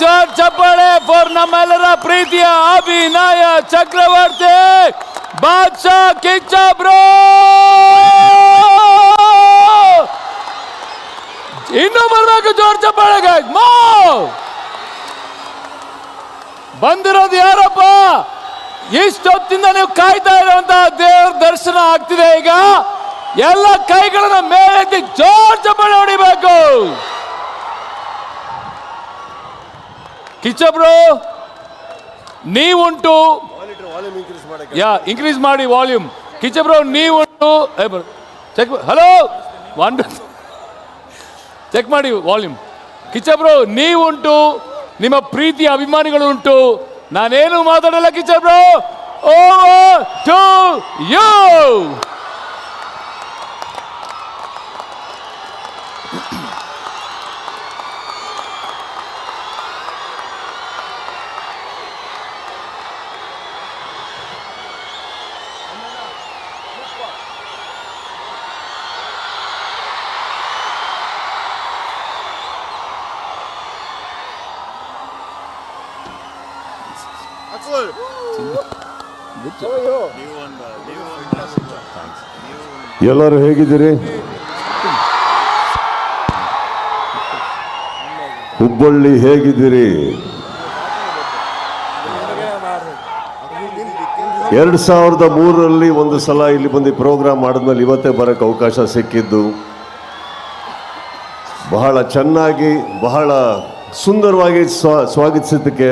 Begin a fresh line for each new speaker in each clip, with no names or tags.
ಜೋರ್ ಚಪ್ಪಾಳೆ ಫಾರ್ ನಮ್ಮೆಲ್ಲರ ಪ್ರೀತಿಯ ಅಭಿನಯ ಚಕ್ರವರ್ತಿ, ಬಾದ್ಶಾ ಕಿಚ್ಚ ಬ್ರೋ ಇನ್ನು ಬರ್ಬೇಕು ಜೋರ್ ಚಪ್ಪಾಳೆ ಗಾಯ್ಸ್! ಬಂದಿರೋದು ಯಾರಪ್ಪ? ಇಷ್ಟೊತ್ತಿಂದ ನೀವು ಕಾಯ್ತಾ ಇರುವಂತಹ ದೇವ್ರ ದರ್ಶನ ಆಗ್ತಿದೆ ಈಗ. ಎಲ್ಲ ಕೈಗಳನ್ನ ಮೇಲೆತ್ತಿ ಜೋರ್ ಚಪ್ಪಾಳೆ ಹೊಡಿಬೇಕು. ಕಿಚ್ಚಬ್ರು, ನೀವುಂಟು ಯಾ ಇನ್ಕ್ರೀಸ್ ಮಾಡಿ ವಾಲ್ಯೂಮ್ ಕಿಚ್ಚಬ್ರು, ನೀವುಂಟು ಚೆಕ್ ಹಲೋ ಒನ್ ಚೆಕ್ ಮಾಡಿ ವಾಲ್ಯೂಮ್ ಕಿಚ್ಚಬ್ರು, ನೀವುಂಟು ನಿಮ್ಮ ಪ್ರೀತಿಯ ಅಭಿಮಾನಿಗಳು ಉಂಟು. ನಾನೇನು ಮಾತಾಡಲ್ಲ ಕಿಚ್ಚಬ್ರು? ಓ ಟು ಯು
ಎಲ್ಲರೂ ಹೇಗಿದ್ದೀರಿ? ಹುಬ್ಬಳ್ಳಿ ಹೇಗಿದ್ದೀರಿ? ಎರಡು ಸಾವಿರದ ಮೂರರಲ್ಲಿ ಒಂದು ಸಲ ಇಲ್ಲಿ ಬಂದು ಪ್ರೋಗ್ರಾಮ್ ಮಾಡಿದ್ಮೇಲೆ ಇವತ್ತೇ ಬರೋಕ್ಕೆ ಅವಕಾಶ ಸಿಕ್ಕಿದ್ದು. ಬಹಳ ಚೆನ್ನಾಗಿ, ಬಹಳ ಸುಂದರವಾಗಿ ಸ್ವಾ, ಸ್ವಾಗತಿಸಿದ್ದಕ್ಕೆ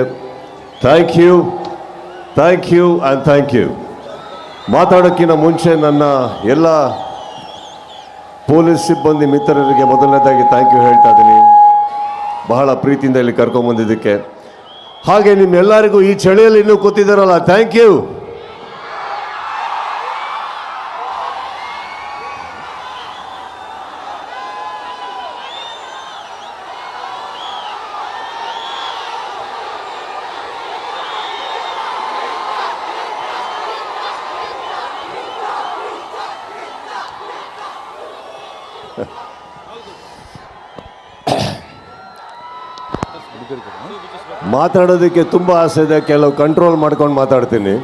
thank you thank you and thank you ಮಾತಾಡೋಕ್ಕಿಂತ ಮುಂಚೆ ನನ್ನ ಎಲ್ಲ ಪೊಲೀಸ್ ಸಿಬ್ಬಂದಿ ಮಿತ್ರರಿಗೆ ಮೊದಲನೇದಾಗಿ ಥ್ಯಾಂಕ್ ಯು ಹೇಳ್ತಾ ಇದ್ದೀನಿ. ಬಹಳ ಪ್ರೀತಿಯಿಂದ ಇಲ್ಲಿ ಕರ್ಕೊಂಬಂದಿದ್ದಕ್ಕೆ ಹಾಗೆ ನಿಮ್ಮೆಲ್ಲರಿಗೂ ಈ ಚಳಿಯಲ್ಲಿ ಇನ್ನೂ ಕೂತಿದ್ದಾರಲ್ಲ ಥ್ಯಾಂಕ್ ಯು ಮಾತಾಡೋದಕ್ಕೆ ತುಂಬ ಆಸೆ ಇದೆ. ಕೆಲವು ಕಂಟ್ರೋಲ್ ಮಾಡ್ಕೊಂಡು ಮಾತಾಡ್ತೀನಿ.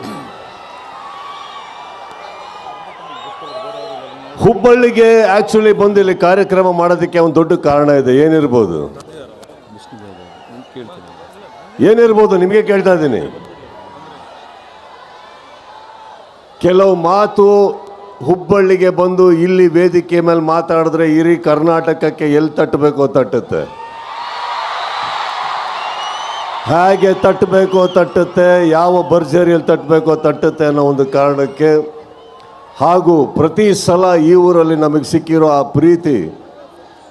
ಹುಬ್ಬಳ್ಳಿಗೆ ಆಕ್ಚುಲಿ ಬಂದು ಇಲ್ಲಿ ಕಾರ್ಯಕ್ರಮ ಮಾಡೋದಕ್ಕೆ ಒಂದು ದೊಡ್ಡ ಕಾರಣ ಇದೆ. ಏನಿರ್ಬೋದು? ಏನಿರ್ಬೋದು? ನಿಮಗೆ ಕೇಳ್ತಾ ಇದ್ದೀನಿ. ಕೆಲವು ಮಾತು ಹುಬ್ಬಳ್ಳಿಗೆ ಬಂದು ಇಲ್ಲಿ ವೇದಿಕೆ ಮೇಲೆ ಮಾತಾಡಿದ್ರೆ ಇಡೀ ಕರ್ನಾಟಕಕ್ಕೆ ಎಲ್ಲಿ ತಟ್ಟಬೇಕೋ ತಟ್ಟುತ್ತೆ. ಹೇಗೆ ತಟ್ಟಬೇಕೋ ತಟ್ಟುತ್ತೆ, ಯಾವ ಭರ್ಜರಿಯಲ್ಲಿ ತಟ್ಟಬೇಕೋ ತಟ್ಟುತ್ತೆ ಅನ್ನೋ ಒಂದು ಕಾರಣಕ್ಕೆ ಹಾಗೂ ಪ್ರತಿ ಸಲ ಈ ಊರಲ್ಲಿ ನಮಗೆ ಸಿಕ್ಕಿರೋ ಆ ಪ್ರೀತಿ,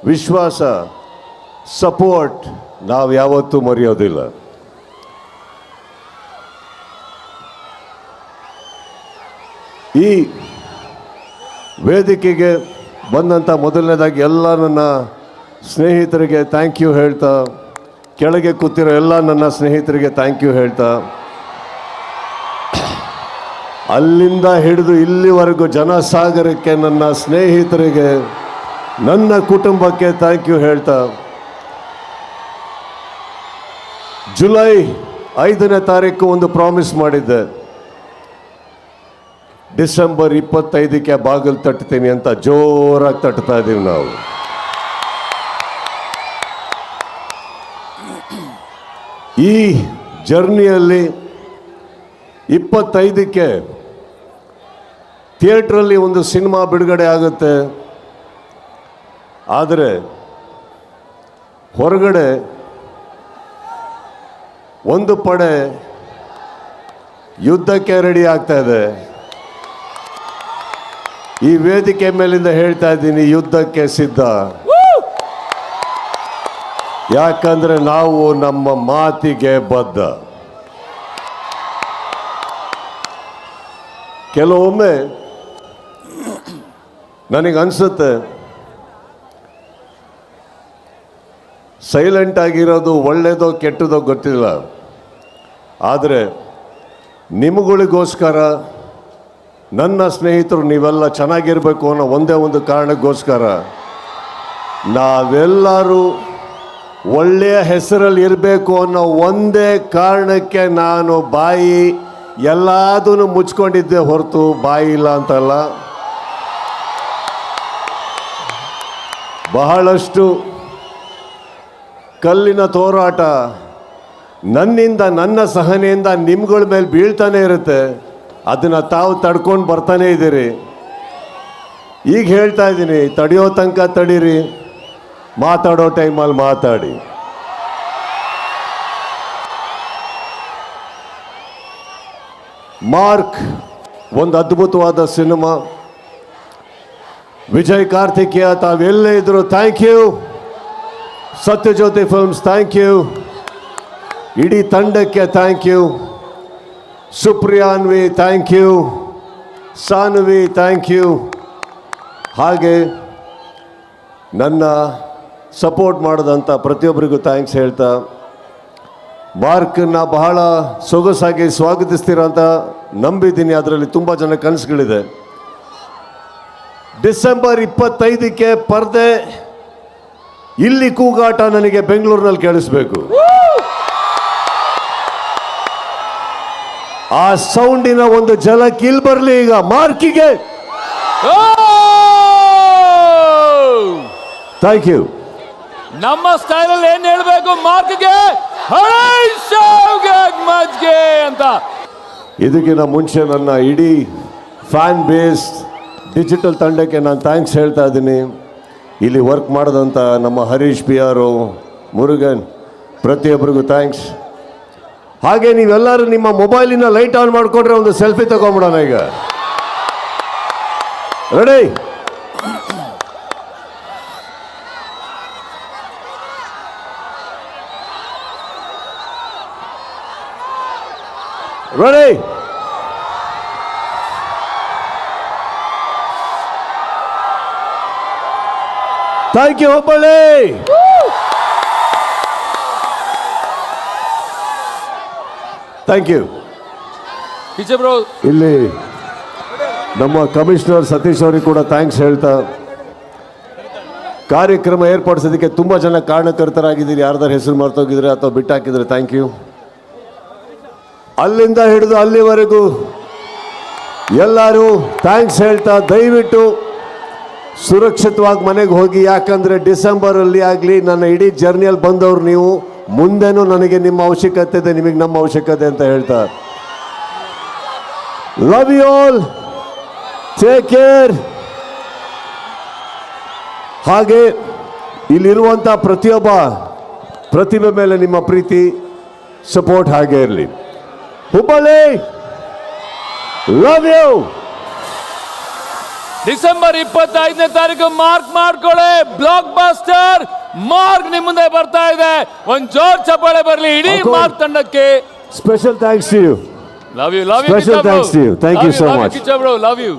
ವಿಶ್ವಾಸ ಸಪೋರ್ಟ್ ನಾವು ಯಾವತ್ತೂ ಮರೆಯೋದಿಲ್ಲ. ಈ ವೇದಿಕೆಗೆ ಬಂದಂಥ ಮೊದಲನೇದಾಗಿ ಎಲ್ಲ ನನ್ನ ಸ್ನೇಹಿತರಿಗೆ ಥ್ಯಾಂಕ್ ಯು ಹೇಳ್ತಾ, ಕೆಳಗೆ ಕೂತಿರೋ ಎಲ್ಲ ನನ್ನ ಸ್ನೇಹಿತರಿಗೆ ಥ್ಯಾಂಕ್ ಯು ಹೇಳ್ತಾ, ಅಲ್ಲಿಂದ ಹಿಡಿದು ಇಲ್ಲಿವರೆಗೂ ಜನಸಾಗರಕ್ಕೆ ನನ್ನ ಸ್ನೇಹಿತರಿಗೆ, ನನ್ನ ಕುಟುಂಬಕ್ಕೆ ಥ್ಯಾಂಕ್ ಯು ಹೇಳ್ತಾ, ಜುಲೈ ಐದನೇ ತಾರೀಕು ಒಂದು ಪ್ರಾಮಿಸ್ ಮಾಡಿದ್ದೆ. ಡಿಸೆಂಬರ್ ಇಪ್ಪತ್ತೈದಕ್ಕೆ ಬಾಗಿಲು ತಟ್ತೀನಿ ಅಂತ ಜೋರಾಗಿ ತಟ್ತಾ ಇದ್ದೀವಿ ನಾವು. ಈ ಜರ್ನಿಯಲ್ಲಿ ಇಪ್ಪತ್ತೈದಕ್ಕೆ ಥಿಯೇಟ್ರಲ್ಲಿ ಒಂದು ಸಿನಿಮಾ ಬಿಡುಗಡೆ ಆಗುತ್ತೆ. ಆದರೆ ಹೊರಗಡೆ ಒಂದು ಪಡೆ ಯುದ್ಧಕ್ಕೆ ರೆಡಿ ಆಗ್ತಾ ಇದೆ. ಈ ವೇದಿಕೆ ಮೇಲಿಂದ ಹೇಳ್ತಾ ಇದ್ದೀನಿ ಯುದ್ಧಕ್ಕೆ ಸಿದ್ಧ. ಯಾಕಂದ್ರೆ ನಾವು ನಮ್ಮ ಮಾತಿಗೆ ಬದ್ಧ. ಕೆಲವೊಮ್ಮೆ ನನಗೆ ಅನ್ಸುತ್ತೆ ಸೈಲೆಂಟ್ ಆಗಿರೋದು ಒಳ್ಳೆಯದೋ ಕೆಟ್ಟದೋ ಗೊತ್ತಿಲ್ಲ. ಆದರೆ ನಿಮಗಳಿಗೋಸ್ಕರ ನನ್ನ ಸ್ನೇಹಿತರು ನೀವೆಲ್ಲ ಚೆನ್ನಾಗಿರಬೇಕು ಅನ್ನೋ ಒಂದೇ ಒಂದು ಕಾರಣಕ್ಕೋಸ್ಕರ ನಾವೆಲ್ಲರೂ ಒಳ್ಳೆಯ ಹೆಸರಲ್ಲಿ ಇರಬೇಕು ಅನ್ನೋ ಒಂದೇ ಕಾರಣಕ್ಕೆ ನಾನು ಬಾಯಿ ಎಲ್ಲದೂ ಮುಚ್ಕೊಂಡಿದ್ದೆ ಹೊರತು ಬಾಯಿ ಇಲ್ಲ ಅಂತಲ್ಲ. ಬಹಳಷ್ಟು ಕಲ್ಲಿನ ತೋರಾಟ ನನ್ನಿಂದ ನನ್ನ ಸಹನೆಯಿಂದ ನಿಮ್ಗಳ ಮೇಲೆ ಬೀಳ್ತಾನೆ ಇರುತ್ತೆ. ಅದನ್ನು ತಾವು ತಡ್ಕೊಂಡು ಬರ್ತಾನೆ ಇದ್ದೀರಿ. ಈಗ ಹೇಳ್ತಾ ಇದ್ದೀನಿ, ತಡೆಯೋ ತನಕ ತಡೀರಿ, ಮಾತಾಡೋ ಟೈಮಲ್ಲಿ ಮಾತಾಡಿ. ಮಾರ್ಕ್, ಒಂದು ಅದ್ಭುತವಾದ ಸಿನಿಮಾ. ವಿಜಯ್ ಕಾರ್ತಿಕೇಯ, ತಾವೆಲ್ಲೇ ಇದ್ರು thank you. Satyajyothi Films thank you. ಇಡೀ ತಂಡಕ್ಕೆ thank you. Supriyanvi thank you Sanvi thank you ಹಾಗೆ ನನ್ನ ಸಪೋರ್ಟ್ ಮಾಡಿದಂಥ ಪ್ರತಿಯೊಬ್ಬರಿಗೂ ಥ್ಯಾಂಕ್ಸ್ ಹೇಳ್ತಾ ಮಾರ್ಕನ್ನು ಬಹಳ ಸೊಗಸಾಗಿ ಸ್ವಾಗತಿಸ್ತೀರ ಅಂತ ನಂಬಿದ್ದೀನಿ. ಅದರಲ್ಲಿ ತುಂಬ ಜನ ಕನಸುಗಳಿದೆ. ಡಿಸೆಂಬರ್ ಇಪ್ಪತ್ತೈದಕ್ಕೆ ಪರ್ದೆ, ಇಲ್ಲಿ ಕೂಗಾಟ ನನಗೆ ಬೆಂಗಳೂರಿನಲ್ಲಿ ಕೇಳಿಸ್ಬೇಕು. ಆ ಸೌಂಡಿನ ಒಂದು ಜಲ ಇಲ್ಲಿ ಬರಲಿ ಈಗ. ಮಾರ್ಕಿಗೆ. ಥ್ಯಾಂಕ್ ಯು
ನಮ್ಮ ಸ್ಟೈಲಲ್ಲಿ ಏನ್ ಹೇಳ್ಬೇಕು? ಮಾರ್ಕ್ಗೆ ಅಂತ.
ಇದಕ್ಕಿಂತ ಮುಂಚೆ ನನ್ನ ಇಡೀ ಫ್ಯಾನ್ ಬೇಸ್ ಡಿಜಿಟಲ್ ತಂಡಕ್ಕೆ ನಾನು ಥ್ಯಾಂಕ್ಸ್ ಹೇಳ್ತಾ ಇದ್ದೀನಿ. ಇಲ್ಲಿ ವರ್ಕ್ ಮಾಡಿದಂಥ ನಮ್ಮ ಹರೀಶ್ ಪಿ ಆರು ಮುರುಗನ್ ಪ್ರತಿಯೊಬ್ಬರಿಗೂ ಥ್ಯಾಂಕ್ಸ್ ಹಾಗೆ ನೀವೆಲ್ಲರೂ ನಿಮ್ಮ ಮೊಬೈಲಿನ ಲೈಟ್ ಆನ್ ಮಾಡಿಕೊಂಡ್ರೆ ಒಂದು ಸೆಲ್ಫಿ ತಗೊಂಬಿಡೋಣ ಈಗ. Ready ready thank you Hubballi thank you ಇಲ್ಲಿ ನಮ್ಮ ಕಮಿಷನರ್ ಸತೀಶ್ ಅವರಿಗೆ ಕೂಡ ಥ್ಯಾಂಕ್ಸ್ ಹೇಳ್ತಾ ಕಾರ್ಯಕ್ರಮ ಏರ್ಪಡಿಸೋದಕ್ಕೆ ತುಂಬ ಜನ ಕಾರಣಕರ್ತರಾಗಿದ್ದೀರಿ. ಯಾರ್ದಾರ ಹೆಸರು ಮರ್ತೋಗಿದ್ರೆ ಅಥವಾ ಬಿಟ್ಟಾಕಿದ್ರೆ ಥ್ಯಾಂಕ್ ಯು ಅಲ್ಲಿಂದ ಹಿಡಿದು ಅಲ್ಲಿವರೆಗೂ ಎಲ್ಲರೂ ಥ್ಯಾಂಕ್ಸ್ ಹೇಳ್ತಾ ದಯವಿಟ್ಟು ಸುರಕ್ಷಿತವಾಗಿ ಮನೆಗೆ ಹೋಗಿ. ಯಾಕಂದರೆ ಡಿಸೆಂಬರಲ್ಲಿ ಆಗಲಿ ನನ್ನ ಇಡೀ ಜರ್ನಿಯಲ್ಲಿ ಬಂದವರು ನೀವು. ಮುಂದೆನೂ ನನಗೆ ನಿಮ್ಮ ಅವಶ್ಯಕತೆ ಇದೆ, ನಿಮಗೆ ನಮ್ಮ ಅವಶ್ಯಕತೆ ಅಂತ ಹೇಳ್ತಾ. Love you all take care ಹಾಗೆ ಇಲ್ಲಿರುವಂಥ ಪ್ರತಿಯೊಬ್ಬ ಪ್ರತಿಭೆ ಮೇಲೆ ನಿಮ್ಮ ಪ್ರೀತಿ ಸಪೋರ್ಟ್ ಹಾಗೆ ಇರಲಿ. ಹುಬ್ಬಳ್ಳಿ ಲವ್ ಯು
ಡಿಸೆಂಬರ್ ಇಪ್ಪತ್ತೈದನೇ ತಾರೀಕು ಮಾರ್ಕ್ ಮಾಡ್ಕೊಳ್ಳಿ. ಬ್ಲಾಕ್ ಬಾಸ್ಟರ್ ಮಾರ್ಕ್ ನಿಮ್ಮ ಮುಂದೆ ಬರ್ತಾ ಇದೆ. ಒಂದ್ ಜೋರ್ ಚಪ್ಪಾಳೆ ಬರಲಿ ಇಡೀ. ಮಾರ್ಕ್ ತಂಡಕ್ಕೆ.
Special thanks you
love you love you
Special you thank you
so much love you